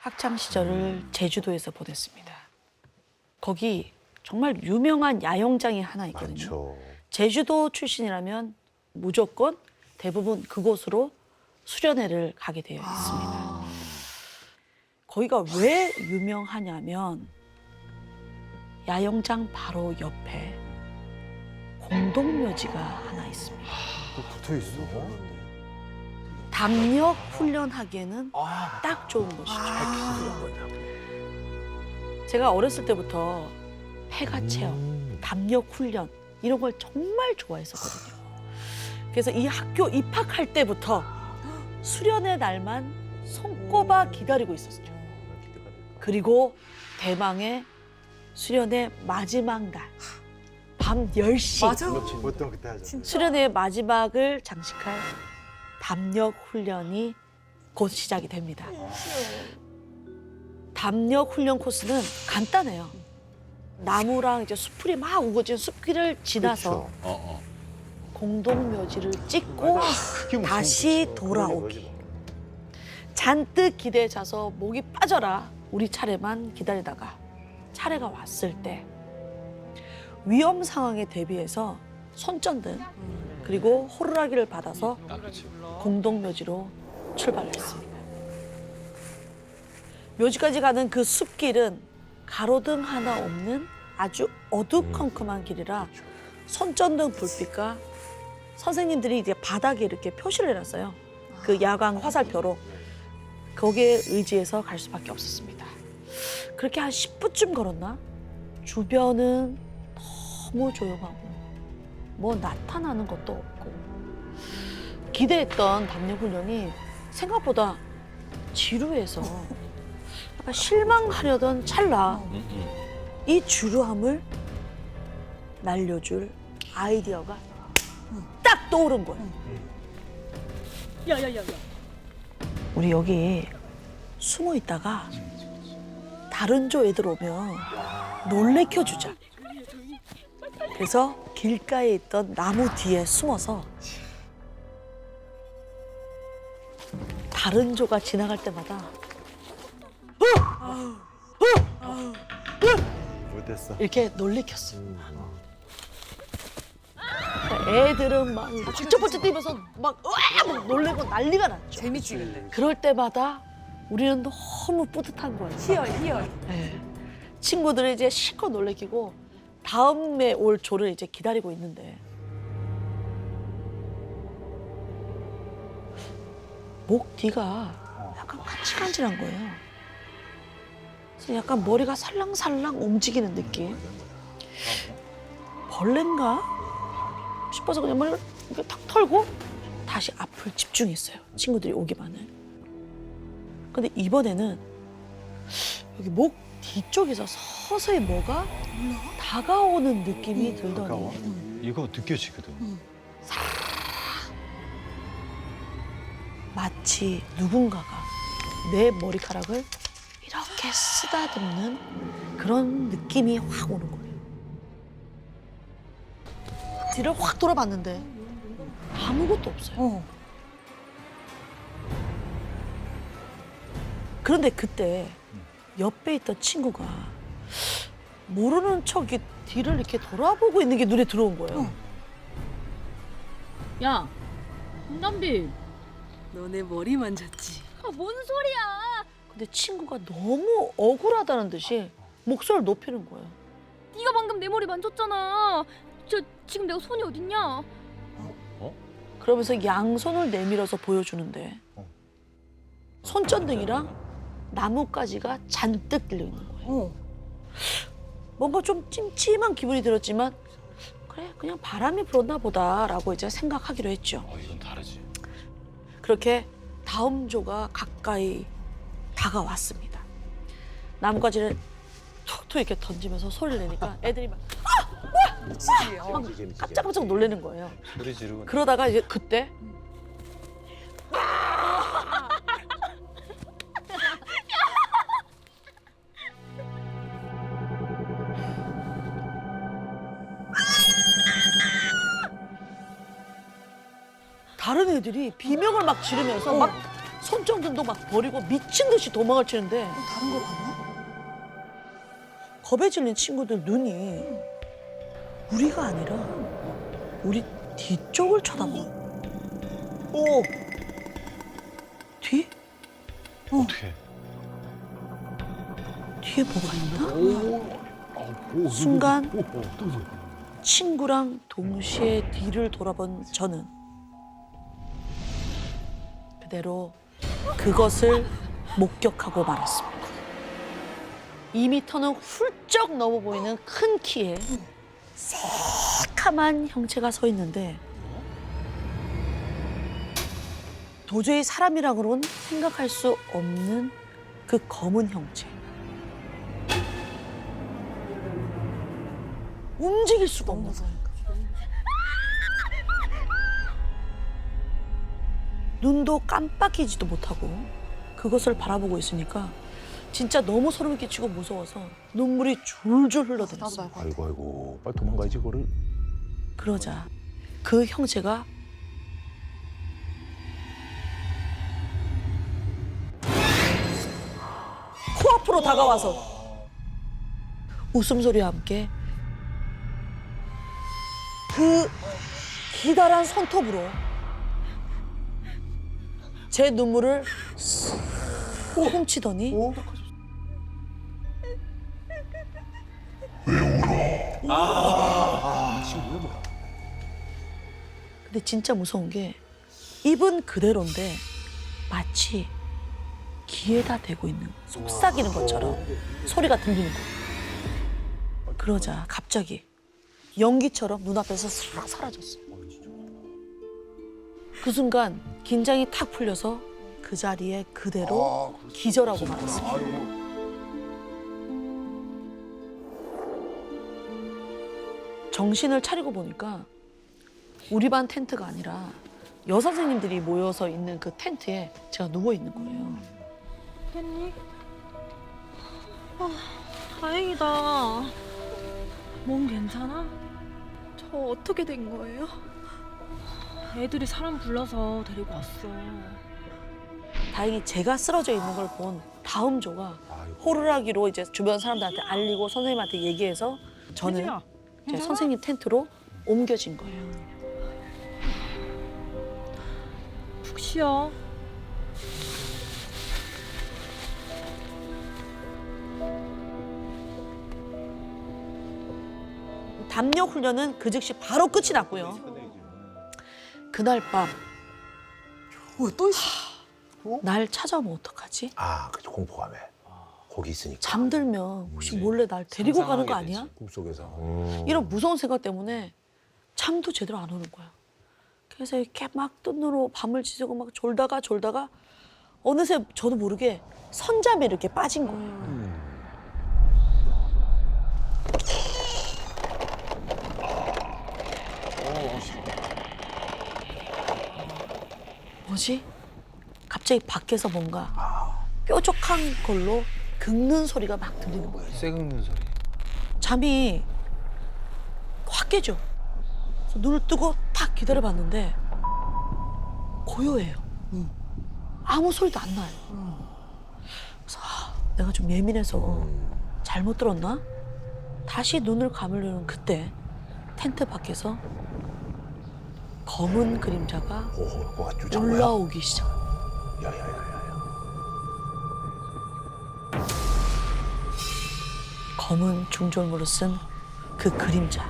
학창 시절을 제주도에서 보냈습니다. 거기 정말 유명한 야영장이 하나 있거든요. 그렇죠. 제주도 출신이라면 무조건 대부분 그곳으로 수련회를 가게 되어 있습니다. 거기가 왜 유명하냐면 야영장 바로 옆에 공동묘지가 하나 있습니다. 붙어 있어. 담력 훈련하기에는 딱 좋은 곳이죠. 제가 어렸을 때부터 폐가 체험, 담력 훈련 이런 걸 정말 좋아했었거든요. 그래서 이 학교 입학할 때부터 수련의 날만 손꼽아 기다리고 있었죠. 그리고 대망의 수련의 마지막 날, 밤 10시. 맞아. 보통 그때 하죠. 수련회의 마지막을 장식할 담력 훈련이 곧 시작이 됩니다. 담력 훈련 코스는 간단해요. 나무랑 이제 숲풀이 막 우거진 숲길을 지나서 그렇죠. 어, 어. 공동 묘지를 찍고 그게 무슨 다시? 돌아오기. 거지 잔뜩 기대에 차서 목이 빠져라 우리 차례만 기다리다가 차례가 왔을 때 위험 상황에 대비해서 손전등 그리고 호루라기를 받아서 아, 그렇지. 공동묘지로 출발했습니다. 묘지까지 가는 그 숲길은 가로등 하나 없는 아주 어두컴컴한 길이라 손전등 불빛과 선생님들이 이제 바닥에 이렇게 표시를 해놨어요. 그 야광 화살표로 거기에 의지해서 갈 수밖에 없었습니다. 그렇게 한 10분쯤 걸었나? 주변은 너무 조용하고 뭐 나타나는 것도 없고 기대했던 담력 훈련이 생각보다 지루해서 약간 실망하려던 찰나. 이 주루함을 날려줄 아이디어가 딱 떠오른 거예요. 야야야야. 우리 여기 숨어 있다가 다른 조 애들 오면 놀래켜 주자. 그래서 길가에 있던 나무 뒤에 숨어서 다른 조가 지나갈 때마다 못했어. 이렇게 놀래켰어요. 그러니까 애들은 막 번쩍번쩍 뛰면서 막 으아! 막 놀래고 난리가 났죠. 재밌지 근데. 그럴 때마다 우리는 너무 뿌듯한 거예요. 희열 희열. 네. 친구들을 이제 실컷 놀래키고 다음에 올 조를 이제 기다리고 있는데 목 뒤가 약간 간질간질한 거예요. 그래서 약간 머리가 살랑살랑 움직이는 느낌. 벌레인가 싶어서 그냥 머리를 이렇게 탁 털고 다시 앞을 집중했어요. 친구들이 오기만을. 근데 이번에는 여기 목 뒤쪽에서 서서히 뭐가 다가오는 느낌이 가까워. 들더니 이거 느껴지거든. 마치 누군가가 내 머리카락을 이렇게 쓰다듬는 그런 느낌이 확 오는 거예요. 뒤를 확 돌아봤는데 아무것도 없어요. 어. 그런데 그때 옆에 있던 친구가 모르는 척이 뒤를 이렇게 돌아보고 있는 게 눈에 들어온 거예요. 야, 홍담비. 너네 머리 만졌지. 아, 뭔 소리야? 근데 친구가 너무 억울하다는 듯이 목소리를 높이는 거예요. 네가 방금 내 머리 만졌잖아. 저 지금 내가 손이 어딨냐? 그러면서 양손을 내밀어서 보여주는데 어. 손전등이랑 나뭇가지가 잔뜩 들려 있는 거예요. 어. 뭔가 좀 찜찜한 기분이 들었지만 그래 그냥 바람이 불었나 보다라고 이제 생각하기로 했죠. 어, 이건 다르지. 그렇게 다음 조가 가까이 다가왔습니다. 나뭇가지를 툭툭 이렇게 던지면서 소리를 내니까 애들이 막 그치. 어. 막 깜짝깜짝 놀라는 거예요. 소리 지르고. 그러다가 이제 그때 애들이 비명을 막 지르면서 막 손정근도 막 버리고 미친 듯이 도망을 치는데 다른 거 봤나? 겁에 질린 친구들 눈이 우리가 아니라 우리 뒤쪽을 쳐다봐. 오! 뒤? 어떻게? 뒤에 뭐가 있나? 순간 친구랑 동시에 뒤를 돌아본 저는 그대로 그것을 목격하고 말았습니다. 2미터는 훌쩍 넘어 보이는 큰 키에 새카만 형체가 서 있는데 도저히 사람이라고는 생각할 수 없는 그 검은 형체. 움직일 수가 없는 거예요. 눈도 깜빡이지도 못하고 그것을 바라보고 있으니까 진짜 너무 소름 끼치고 무서워서 눈물이 줄줄 흘러들었어 요. 아이고 아이고. 빨리 도망가야지 그거를. 그러자 그 형체가 코앞으로 다가와서 웃음소리와 함께 그 기다란 손톱으로 제 눈물을 쓱 훔치더니 근데 진짜 무서운 게 입은 그대로인데 마치 귀에다 대고 있는 속삭이는 것처럼 소리가 들리는 거예요. 그러자 갑자기 연기처럼 눈앞에서 싹 사라졌어. 그 순간 긴장이 탁 풀려서 그 자리에 그대로 기절하고 말았습니다. 정신을 차리고 보니까 우리 반 텐트가 아니라 여선생님들이 모여서 있는 그 텐트에 제가 누워 있는 거예요. 됐니? 아, 다행이다. 몸 괜찮아? 저 어떻게 된 거예요? 애들이 사람 불러서 데리고 왔어. 다행히 제가 쓰러져 있는 걸 본 다음 조가 호루라기로 이제 주변 사람들한테 알리고 선생님한테 얘기해서 저는 이제 선생님 텐트로 옮겨진 거예요. 푹 쉬어. 담력 훈련은 그 즉시 바로 끝이 났고요. 그날 밤 뭐야 또 있어? 날 찾아오면 어떡하지? 아 그죠 공포감에 거기 있으니까 잠들면 혹시 몰래 날 데리고 가는 거 아니야? 꿈속에서 음. 이런 무서운 생각 때문에 잠도 제대로 안 오는 거야. 그래서 이렇게 막 눈으로 밤을 지새고 막 졸다가 졸다가 어느새 저도 모르게 선잠에 이렇게 빠진 거예요. 뭐지? 갑자기 밖에서 뭔가 뾰족한 걸로 긁는 소리가 막 들리는 거예요. 쇠긁는 소리. 잠이 확 깨죠. 그래서 눈을 뜨고 탁 기다려봤는데 고요해요. 아무 소리도 안 나요. 그래서 아, 내가 좀 예민해서 잘못 들었나? 다시 눈을 감으려는 그때 텐트 밖에서 검은 그림자가 오 거야 올라오기 시작. 야야야야 검은 중절모로 쓴 그 그림자.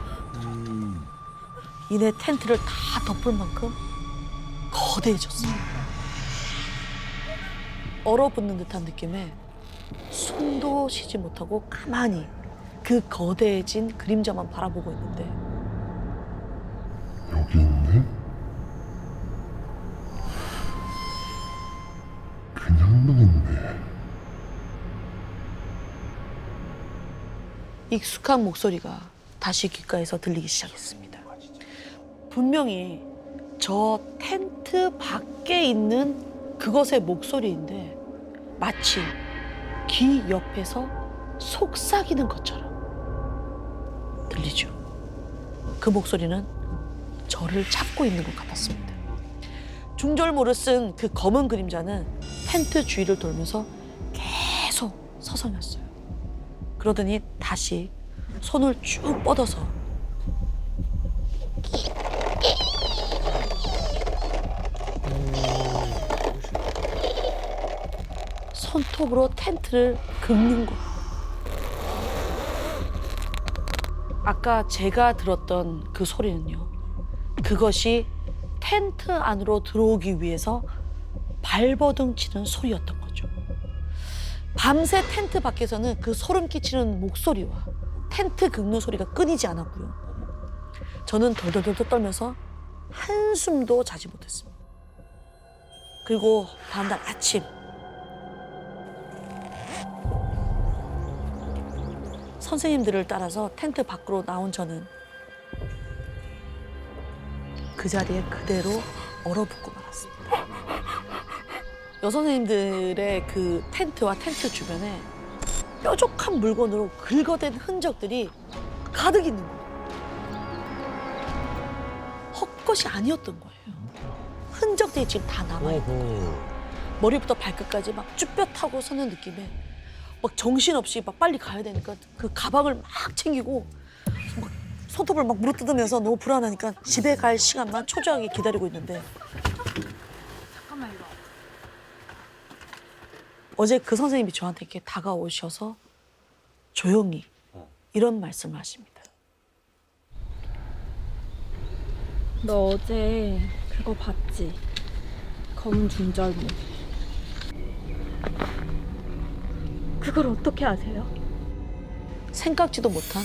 이내 텐트를 다 덮을 만큼 거대해졌어요. 얼어붙는 듯한 느낌에 숨도 쉬지 못하고 가만히 그 거대해진 그림자만 바라보고 있는데 여기 있네? 그냥만 있네. 익숙한 목소리가 다시 귓가에서 들리기 시작했습니다. 분명히 저 텐트 밖에 있는 그것의 목소리인데 마치 귀 옆에서 속삭이는 것처럼 들리죠. 그 목소리는 저를 찾고 있는 것 같았습니다. 중절모를 쓴 그 검은 그림자는 텐트 주위를 돌면서 계속 서성였어요. 그러더니 다시 손을 쭉 뻗어서 손톱으로 텐트를 긁는 거. 아까 제가 들었던 그 소리는요. 그것이 텐트 안으로 들어오기 위해서 발버둥 치는 소리였던 거죠. 밤새 텐트 밖에서는 그 소름 끼치는 목소리와 텐트 긁는 소리가 끊이지 않았고요. 저는 덜덜덜 떨면서 한숨도 자지 못했습니다. 그리고 다음날 아침 선생님들을 따라서 텐트 밖으로 나온 저는 그 자리에 그대로 얼어붙고 말았습니다. 여선생님들의 그 텐트와 텐트 주변에 뾰족한 물건으로 긁어댄 흔적들이 가득 있는 거예요. 헛것이 아니었던 거예요. 흔적들이 지금 다 남아있고 머리부터 발끝까지 막 쭈뼛하고 서는 느낌에 막 정신없이 막 빨리 가야 되니까 그 가방을 막 챙기고 막 손톱을 막 물어뜯으면서 너무 불안하니까 집에 갈 시간만 초조하게 기다리고 있는데 어제 그 선생님이 저한테 이렇게 다가오셔서 조용히 이런 말씀을 하십니다. 너 어제 그거 봤지? 검은 중절모. 그걸 어떻게 아세요? 생각지도 못한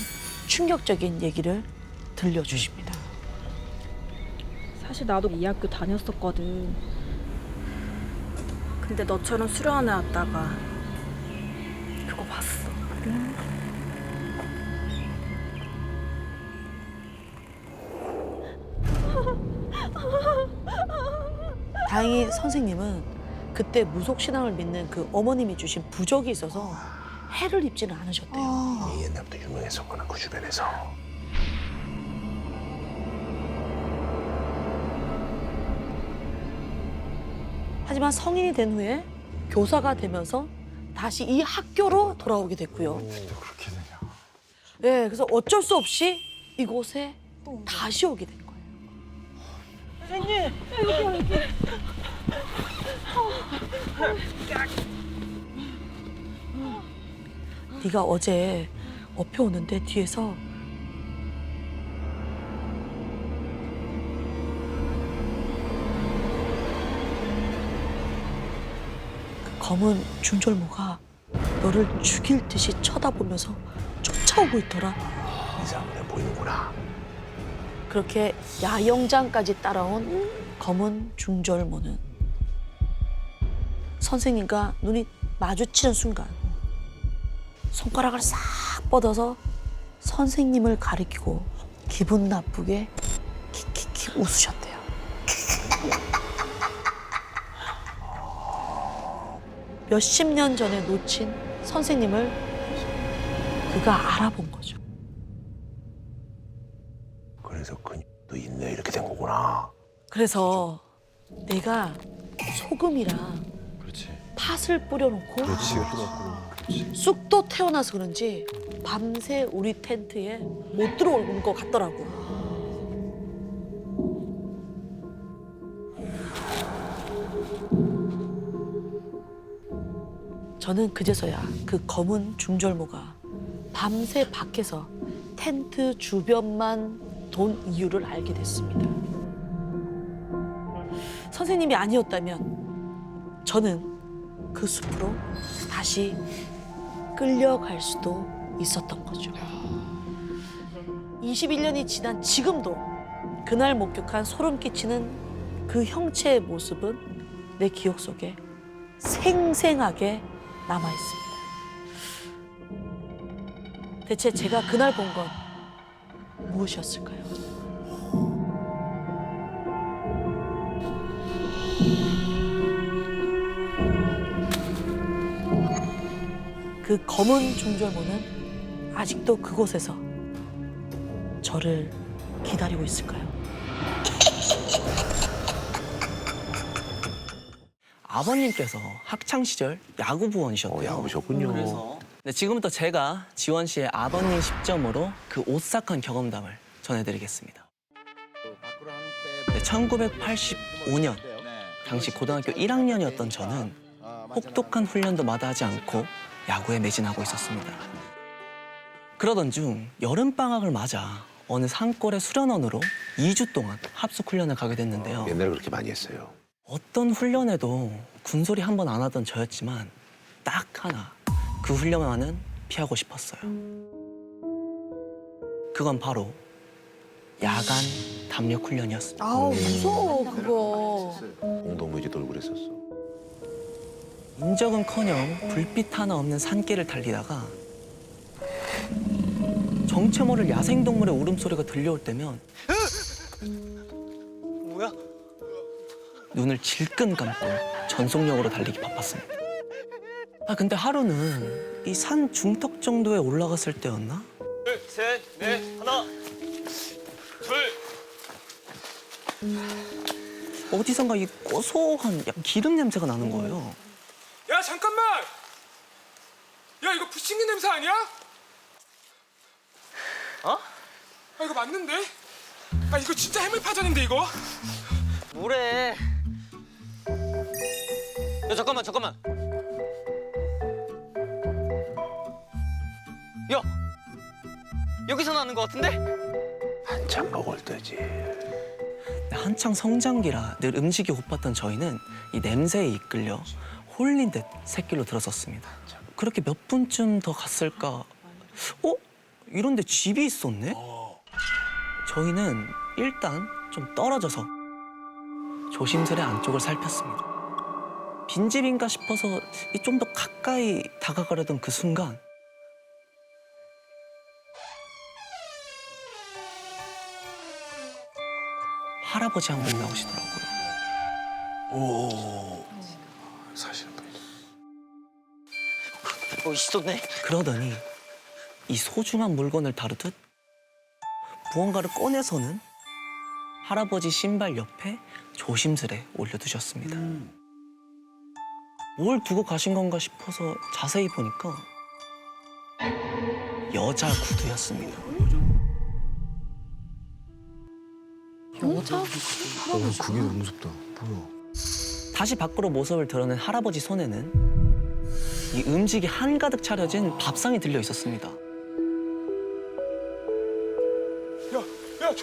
충격적인 얘기를 들려주십니다. 사실 나도 이 학교 다녔었거든. 근데 너처럼 수련회 왔다가 그거 봤어. 다행히 선생님은 그때 무속 신앙을 믿는 그 어머님이 주신 부적이 있어서 해를 입지는 않으셨대요. 유명했었구나 그 주변에서. 하지만 성인이 된 후에 교사가 되면서 다시 이 학교로 돌아오게 됐고요. 또 그렇게 되냐. 네, 그래서 어쩔 수 없이 이곳에 다시 오게 된 거예요. 선생님, 네가 어제 업혀 오는데 뒤에서 그 검은 중절모가 너를 죽일 듯이 쳐다보면서 쫓아오고 있더라. 이상하게 보이는구나. 그렇게 야영장까지 따라온 검은 중절모는 선생님과 눈이 마주치는 순간 손가락을 싹 뻗어서 선생님을 가리키고 기분 나쁘게 키키키 웃으셨대요. 몇십 년 전에 놓친 선생님을 그가 알아본 거죠. 그래서 근육도 있네 이렇게 된 거구나. 그래서 내가 소금이랑 그렇지. 팥을 뿌려놓고. 그렇지. 쑥도 태어나서 그런지 밤새 우리 텐트에 못 들어올 것 같더라고. 저는 그제서야 그 검은 중절모가 밤새 밖에서 텐트 주변만 돈 이유를 알게 됐습니다. 선생님이 아니었다면 저는 그 숲으로 다시 끌려갈 수도 있었던 거죠. 21년이 지난 지금도 그날 목격한 소름 끼치는 그 형체의 모습은 내 기억 속에 생생하게 남아 있습니다. 대체 제가 그날 본 건 무엇이었을까요? 그 검은 중절모는 아직도 그곳에서 저를 기다리고 있을까요? 아버님께서 학창 시절 야구 어, 부원이셨대요. 야구셨군요. 그래서 네, 지금부터 제가 지원 씨의 아버님 시점으로 그 오싹한 경험담을 전해드리겠습니다. 네, 1985년 당시 고등학교 1학년이었던 저는 혹독한 훈련도 마다하지 않고 야구에 매진하고 있었습니다. 그러던 중 여름 방학을 맞아 어느 산골의 수련원으로 2주 동안 합숙 훈련을 가게 됐는데요. 옛날에 그렇게 많이 했어요. 어떤 훈련에도 군소리 한 번 안 하던 저였지만 딱 하나 그 훈련만은 피하고 싶었어요. 그건 바로 야간 담력 훈련이었습니다. 아우 무서워 그거. 엉덩무지 돌고 그랬었어. 인적은커녕 불빛 하나 없는 산길을 달리다가 정체 모를 야생동물의 울음소리가 들려올 때면 뭐야? 눈을 질끈 감고 전속력으로 달리기 바빴습니다. 아 근데 하루는 이 산 중턱 정도에 올라갔을 때였나? 둘, 셋, 넷, 하나, 둘. 어디선가 이 고소한 기름 냄새가 나는 거예요. 야 잠깐만! 야 이거 부침개 냄새 아니야? 어? 아 이거 맞는데? 아 이거 진짜 해물파전인데 이거? 뭐래? 야 잠깐만 잠깐만. 야 여기서 나는 것 같은데? 한참 먹을 때지. 한창 성장기라 늘 음식이 고팠던 저희는 이 냄새에 이끌려 홀린 듯 새길로 들어섰습니다. 그렇게 몇 분쯤 더 갔을까? 어? 이런데 집이 있었네? 저희는 일단 좀 떨어져서 조심스레 안쪽을 살폈습니다. 빈집인가 싶어서 좀 더 가까이 다가가려던 그 순간 할아버지 한 분 나오시더라고요. 오. 사실 어 있었네. 그러더니 이 소중한 물건을 다루듯 무언가를 꺼내서는 할아버지 신발 옆에 조심스레 올려두셨습니다. 뭘 두고 가신 건가 싶어서 자세히 보니까 여자 구두였습니다. 여자? 그게 너무 무섭다. 뭐야? 다시 밖으로 모습을 드러낸 할아버지 손에는 이 음식이 한가득 차려진 밥상이 들려 있었습니다.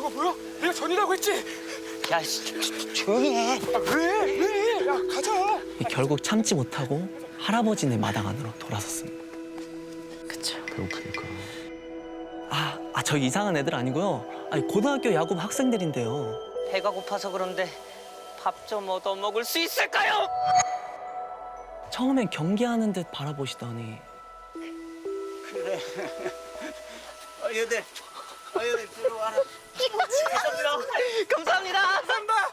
저거 뭐야? 내가 전이라고 했지? 야 씨, 조- 조- 조용히 해. 아 왜? 왜? 야 가자. 결국 참지 못하고 할아버지네 마당 안으로 돌아섰습니다. 배고프니까. 아, 아, 저 이상한 애들 아니고요. 아니, 고등학교 야구 학생들인데요. 배가 고파서 그런데 밥 좀 얻어 먹을 수 있을까요? 처음엔 경계하는 듯 바라보시더니 그래. 어여들, 어여들 들어와라. 감사합니다. 감사합니다.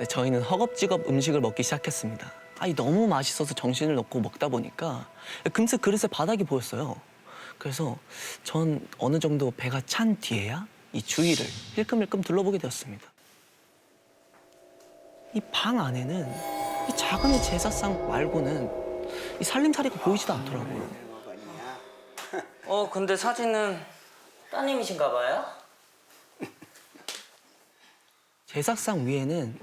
네, 저희는 허겁지겁 음식을 먹기 시작했습니다. 아니 너무 맛있어서 정신을 놓고 먹다 보니까 금세 그릇에 바닥이 보였어요. 그래서 전 어느 정도 배가 찬 뒤에야 이 주위를 힐끔힐끔 둘러보게 되었습니다. 이 방 안에는 이 작은 제사상 말고는 이 살림살이가 보이지도 않더라고요. 어 근데 사진은 따님이신가 봐요? 제사상 위에는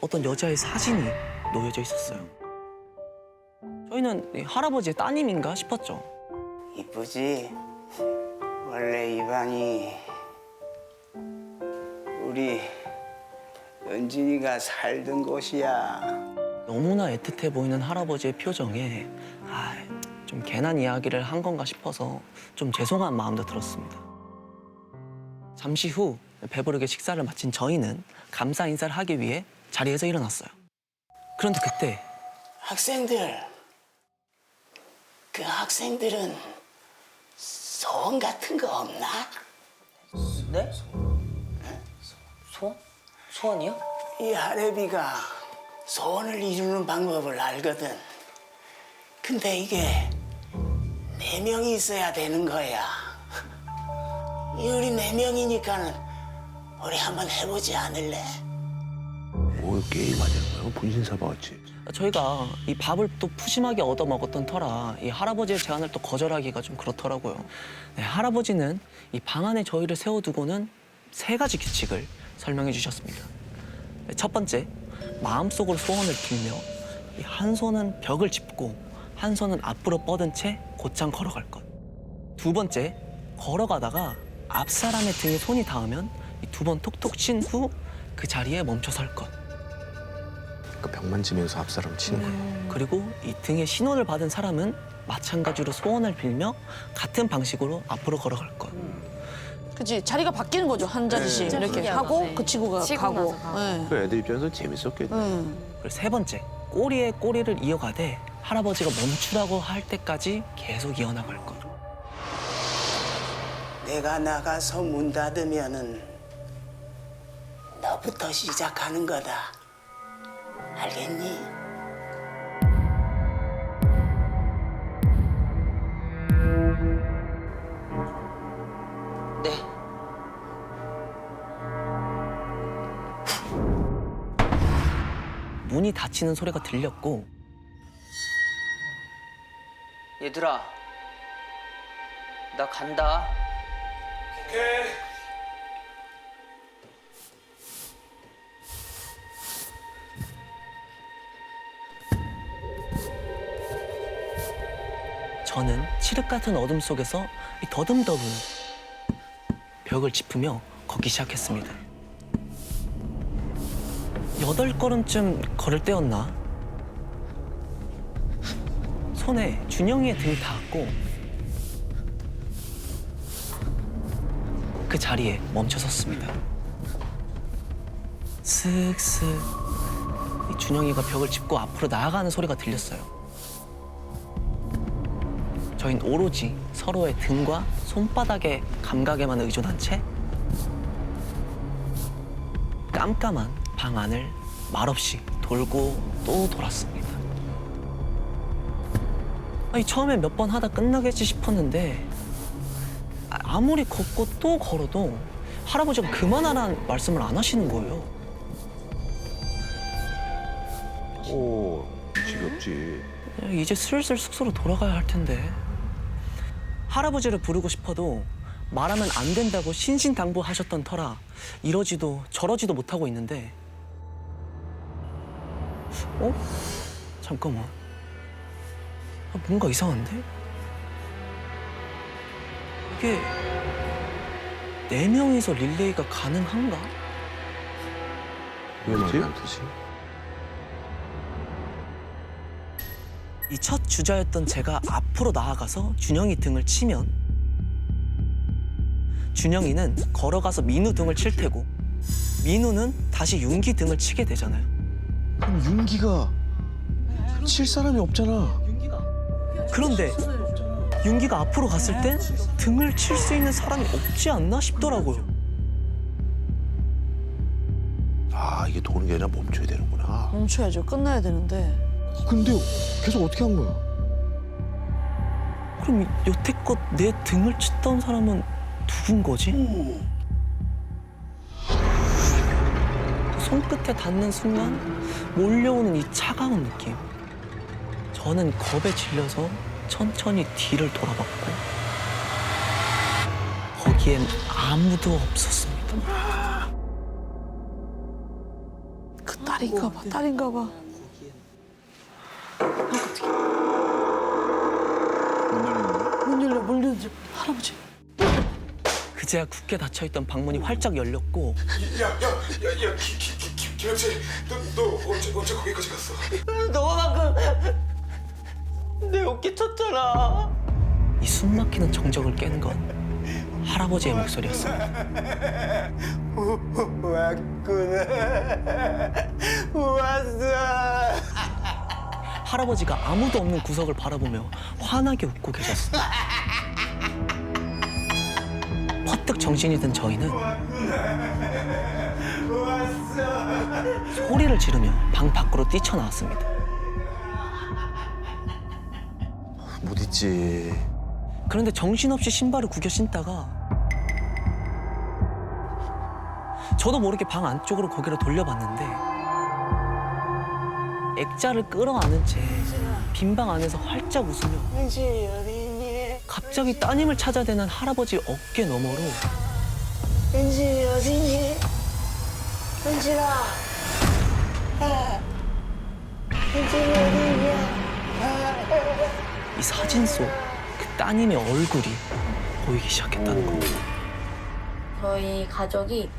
어떤 여자의 사진이 놓여져 있었어요. 저희는 이 할아버지의 따님인가 싶었죠. 이쁘지? 원래 이 방이 우리 은진이가 살던 곳이야. 너무나 애틋해 보이는 할아버지의 표정에 아, 좀 괜한 이야기를 한 건가 싶어서 좀 죄송한 마음도 들었습니다. 잠시 후 배부르게 식사를 마친 저희는 감사 인사를 하기 위해 자리에서 일어났어요. 그런데 그때 학생들, 그 학생들은 소원 같은 거 없나? 네? 소원? 소원이요? 이 할애비가 소원을 이루는 방법을 알거든. 근데 이게 네 명이 있어야 되는 거야. 이 우리 네 명이니까는 우리 한번 해보지 않을래? 뭐뭐 게임 하자는 거야? 분신사바 같이. 저희가 이 밥을 또 푸짐하게 얻어 먹었던 터라 이 할아버지의 제안을 또 거절하기가 좀 그렇더라고요. 네, 할아버지는 이 방 안에 저희를 세워두고는 세 가지 규칙을 설명해 주셨습니다. 네, 첫 번째, 마음속으로 소원을 빌며 이한 손은 벽을 짚고 한 손은 앞으로 뻗은 채 곧장 걸어갈 것. 두 번째, 걸어가다가 앞 사람의 등에 손이 닿으면 두 번 톡톡 친 후 그 자리에 멈춰 설 것. 그러니까 벽 만 지면서 앞 사람 치는 거야. 그리고 이 등에 신호를 받은 사람은 마찬가지로 소원을 빌며 같은 방식으로 앞으로 걸어갈 것. 그치 자리가 바뀌는 거죠 한 자리씩 이렇게 하고 그 친구가 치고 가고. 나서 가고. 네. 그 애들 입장에서 재밌었겠네. 응. 그리고 세 번째, 꼬리에 꼬리를 이어가되 할아버지가 멈추라고 할 때까지 계속 이어나갈 것. 내가 나가서 문 닫으면은 너부터 시작하는 거다. 알겠니? 네. 문이 닫히는 소리가 들렸고 얘들아, 나 간다. 저는 칠흑 같은 어둠 속에서 이 더듬더듬 벽을 짚으며 걷기 시작했습니다. 여덟 걸음쯤 걸을 때였나? 손에 준영이의 등이 닿았고 그 자리에 멈춰 섰습니다. 슥슥 이 준영이가 벽을 짚고 앞으로 나아가는 소리가 들렸어요. 저희는 오로지 서로의 등과 손바닥의 감각에만 의존한 채 깜깜한 방 안을 말없이 돌고 또 돌았습니다. 아니, 처음에 몇 번 하다 끝나겠지 싶었는데 아- 아무리 걷고 또 걸어도 할아버지가 그만하라는 말씀을 안 하시는 거예요. 오, 지겹지. 이제 슬슬 숙소로 돌아가야 할 텐데. 할아버지를 부르고 싶어도 말하면 안 된다고 신신당부하셨던 터라 이러지도 저러지도 못하고 있는데. 어? 잠깐만. 아, 뭔가 이상한데? 이게 네 명이서 릴레이가 가능한가? 왜? 말이 안 되지? 이 첫 주자였던 제가 앞으로 나아가서 준영이 등을 치면 준영이는 걸어가서 민우 등을 칠 테고 민우는 다시 윤기 등을 치게 되잖아요. 그럼 윤기가 칠 사람이 없잖아. 그런데 윤기가 앞으로 갔을 땐 등을 칠 수 있는 사람이 없지 않나 싶더라고요. 아, 이게 도는 게 아니라 멈춰야 되는구나. 멈춰야죠 끝나야 되는데. 근데 계속 어떻게 한 거야? 그럼 여태껏 내 등을 쳤던 사람은 누군 거지? 손끝에 닿는 순간 몰려오는 이 차가운 느낌. 저는 겁에 질려서 천천히 뒤를 돌아봤고 거기엔 아무도 없었습니다. 그 딸인가 봐 딸인가 봐. 그제야 굳게 닫혀있던 방문이 활짝 열렸고 야야야야 김현재 너너 언제 언제 거기까지 갔어? 너가 방금 내 어깨 쳤잖아. 이 숨막히는 정적을 깨는 건 할아버지의 목소리였습니다. 왔구나. 왔어. 할아버지가 아무도 없는 구석을 바라보며 환하게 웃고 계셨어요. 퍼뜩 정신이 든 저희는 소리를 지르며 방 밖으로 뛰쳐나왔습니다. 못 있지. 그런데 정신없이 신발을 구겨 신다가 저도 모르게 방 안쪽으로 고개를 돌려봤는데 액자를 끌어안은 채 빈 방 안에서 활짝 웃으며 은진이 어디니? 갑자기 따님을 찾아대는 할아버지 어깨 너머로 은진이 어디니? 은진아. 아, 은진이 어디냐? 이 사진 속 그 따님의 얼굴이 보이기 시작했다는 겁니다. 저희 가족이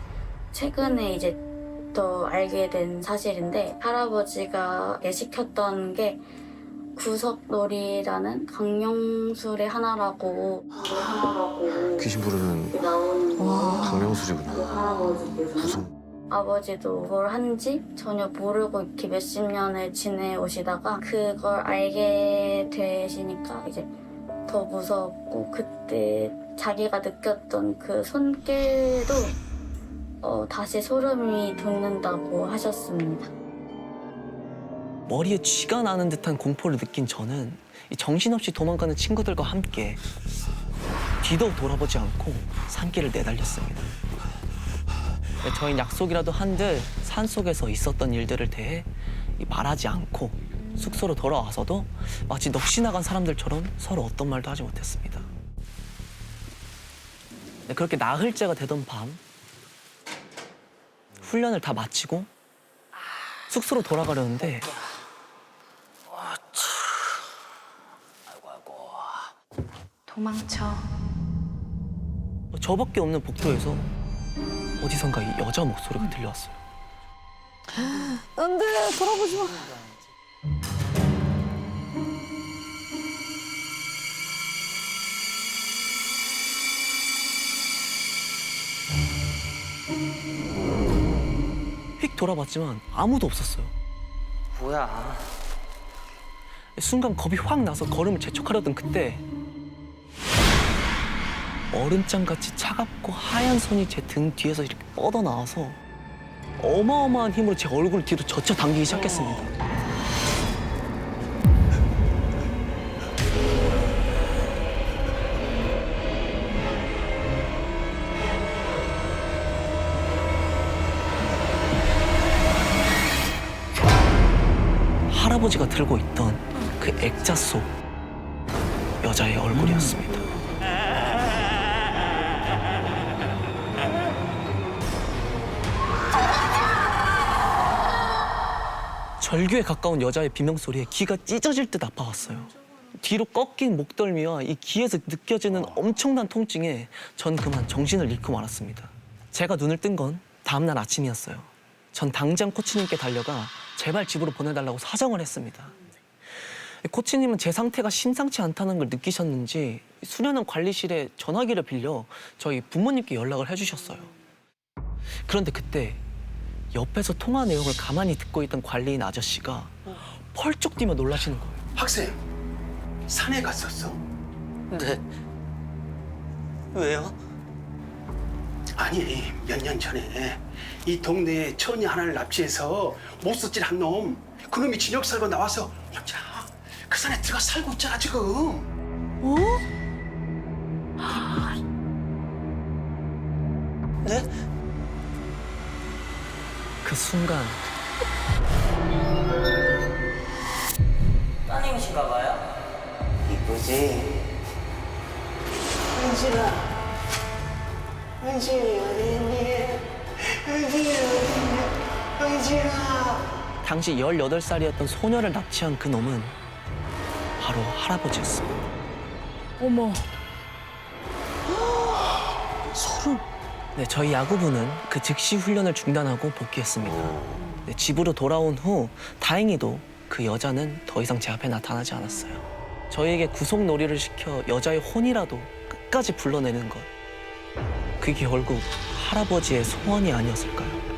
최근에 이제 또 알게 된 사실인데 할아버지가 예시켰던 게 구석놀이라는 강령술의 하나라고 귀신 부르는. 할아버지께서 구성. 아버지도 그걸 한지 전혀 모르고 이렇게 몇십 년을 지내오시다가 그걸 알게 되시니까 이제 더 무서웠고 그때 자기가 느꼈던 그 손길도 어, 다시 소름이 돋는다고 하셨습니다. 머리에 쥐가 나는 듯한 공포를 느낀 저는 이 정신없이 도망가는 친구들과 함께 뒤도 돌아보지 않고 산길을 내달렸습니다. 저희는 약속이라도 한들 산속에서 있었던 일들을 대해 이 말하지 않고 숙소로 돌아와서도 마치 넋이 나간 사람들처럼 서로 어떤 말도 하지 못했습니다. 네, 그렇게 나흘째가 되던 밤 훈련을 다 마치고 숙소로 돌아가려는데 도망쳐. 저밖에 없는 복도에서 어디선가 이 여자 목소리가 들려왔어요. 안 돼, 돌아보지 마. 휙 돌아봤지만 아무도 없었어요. 뭐야? 순간 겁이 확 나서 걸음을 재촉하려던 그때 얼음장같이 차갑고 하얀 손이 제 등 뒤에서 이렇게 뻗어 나와서 어마어마한 힘으로 제 얼굴을 뒤로 젖혀 당기기 시작했습니다. 할아버지가 들고 있던 그 액자 속 여자의 얼굴이었습니다. 절규에 가까운 여자의 비명소리에 귀가 찢어질 듯 아파왔어요. 뒤로 꺾인 목덜미와 이 귀에서 느껴지는 엄청난 통증에 전 그만 정신을 잃고 말았습니다. 제가 눈을 뜬 건 다음날 아침이었어요. 전 당장 코치님께 달려가 제발 집으로 보내달라고 사정을 했습니다. 코치님은 제 상태가 심상치 않다는 걸 느끼셨는지 수련원 관리실에 전화기를 빌려 저희 부모님께 연락을 해주셨어요. 그런데 그때 옆에서 통화 내용을 가만히 듣고 있던 관리인 아저씨가 펄쩍 뛰며 놀라시는 거예요. 학생, 산에 갔었어? 네. 왜요? 아니, 몇 년 전에 이 동네에 처녀 하나를 납치해서 못쓰질 한 놈. 그놈이 진역 살고 나와서 혼자 그 산에 들어가 살고 있잖아, 지금. 네? 그 순간 따님이신가 봐요? 이쁘지? 은진아. 은진이 어딨니? 은진이 어딨니? 은진아. 당시 18살이었던 소녀를 납치한 그 놈은 바로 할아버지였습니다. 어머. 네, 저희 야구부는 그 즉시 훈련을 중단하고 복귀했습니다. 네, 집으로 돌아온 후 다행히도 그 여자는 더 이상 제 앞에 나타나지 않았어요. 저희에게 구속놀이를 시켜 여자의 혼이라도 끝까지 불러내는 것. 그게 결국 할아버지의 소원이 아니었을까요?